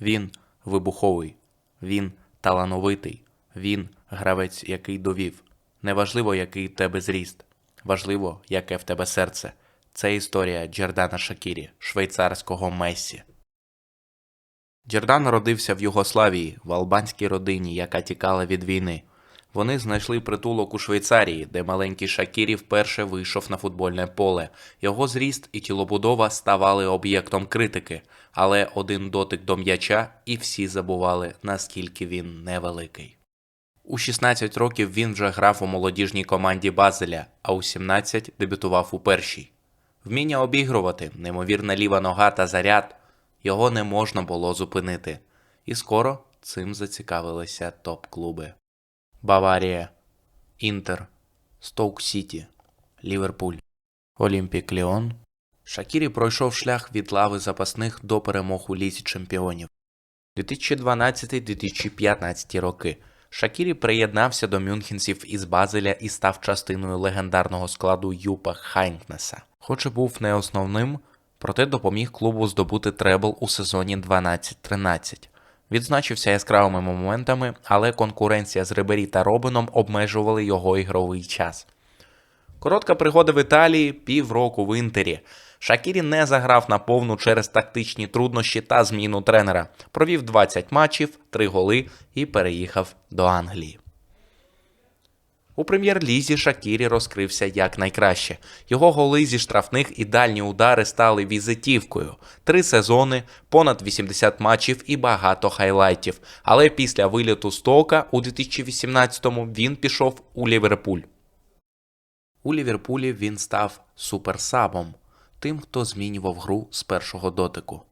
Він вибуховий, він талановитий, він гравець, який довів. Неважливо, який тебе зріст, важливо, яке в тебе серце. Це історія Джердана Шакірі, швейцарського Мессі. Джердан народився в Югославії, в албанській родині, яка тікала від війни. Вони знайшли притулок у Швейцарії, де маленький Шакірі вперше вийшов на футбольне поле. Його зріст і тілобудова ставали об'єктом критики, але один дотик до м'яча, і всі забували, наскільки він невеликий. У 16 років він вже грав у молодіжній команді Базеля, а у 17 дебютував у першій. Вміння обігрувати, неймовірна ліва нога та заряд його не можна було зупинити. І скоро цим зацікавилися топ-клуби. Баварія, Інтер, Стоук Сіті, Ліверпуль, Олімпік Ліон. Шакірі пройшов шлях від лави запасних до перемог у Лізі чемпіонів. 2012-2015 роки Шакірі приєднався до мюнхенців із Базеля і став частиною легендарного складу Юпа Хайнкнеса. Хоч і був не основним, проте допоміг клубу здобути требл у сезоні 12-13. Відзначився яскравими моментами, але конкуренція з Рибері та Робином обмежували його ігровий час. Коротка пригода в Італії, півроку в Інтері. Шакірі не заграв на повну через тактичні труднощі та зміну тренера. Провів 20 матчів, 3 голи і переїхав до Англії. У прем'єр-лізі Шакірі розкрився якнайкраще. Його голи зі штрафних і дальні удари стали візитівкою. Три сезони, понад 80 матчів і багато хайлайтів. Але після виліту Стока у 2018-му він пішов у Ліверпуль. У Ліверпулі він став суперсабом, тим, хто змінював гру з першого дотику.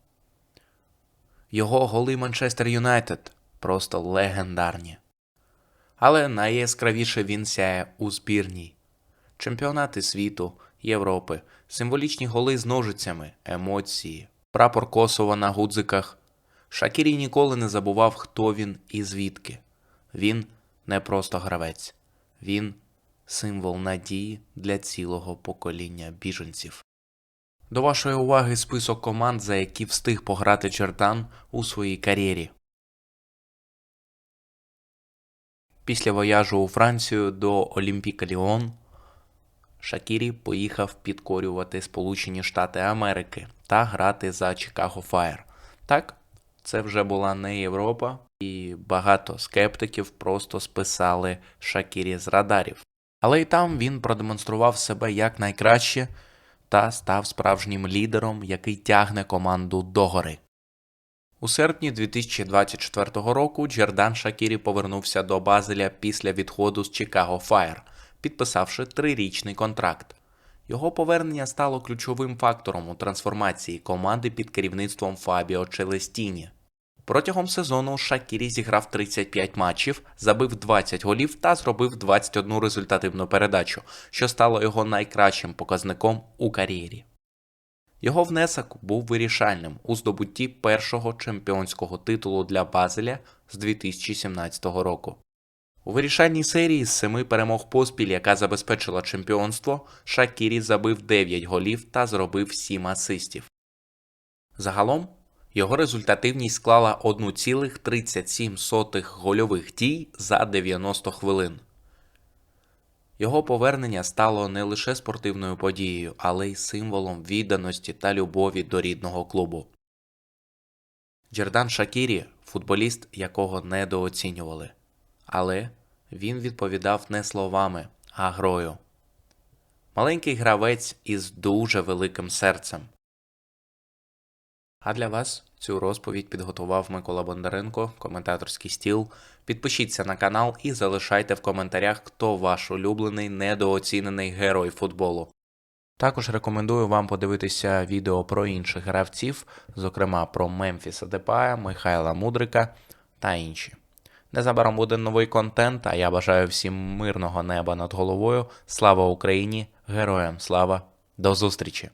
Його голи Манчестер Юнайтед просто легендарні. Але найяскравіше він сяє у збірній. Чемпіонати світу, Європи, символічні голи з ножицями, емоції, прапор Косова на гудзиках. Шакірі ніколи не забував, хто він і звідки. Він не просто гравець, він символ надії для цілого покоління біженців. До вашої уваги список команд, за які встиг пограти Джердан у своїй кар'єрі. Після вояжу у Францію до Олімпіка Ліон Шакірі поїхав підкорювати Сполучені Штати Америки та грати за Чикаго Фаєр. Так, це вже була не Європа, і багато скептиків просто списали Шакірі з радарів. Але й там він продемонстрував себе як найкраще та став справжнім лідером, який тягне команду догори. У серпні 2024 року Джердан Шакірі повернувся до Базеля після відходу з Чикаго Фаєр, підписавши трирічний контракт. Його повернення стало ключовим фактором у трансформації команди під керівництвом Фабіо Челестіні. Протягом сезону Шакірі зіграв 35 матчів, забив 20 голів та зробив 21 результативну передачу, що стало його найкращим показником у кар'єрі. Його внесок був вирішальним у здобутті першого чемпіонського титулу для Базеля з 2017 року. У вирішальній серії з семи перемог поспіль, яка забезпечила чемпіонство, Шакірі забив 9 голів та зробив 7 асистів. Загалом його результативність склала 1,37 гольових дій за 90 хвилин. Його повернення стало не лише спортивною подією, але й символом відданості та любові до рідного клубу. Джердан Шакірі футболіст, якого недооцінювали. Але він відповідав не словами, а грою. Маленький гравець із дуже великим серцем. А для вас цю розповідь підготував Микола Бондаренко, коментаторський стіл. Підпишіться на канал і залишайте в коментарях, хто ваш улюблений недооцінений герой футболу. Також рекомендую вам подивитися відео про інших гравців, зокрема про Мемфіса Депая, Михайла Мудрика та інші. Незабаром буде новий контент, а я бажаю всім мирного неба над головою. Слава Україні! Героям слава! До зустрічі!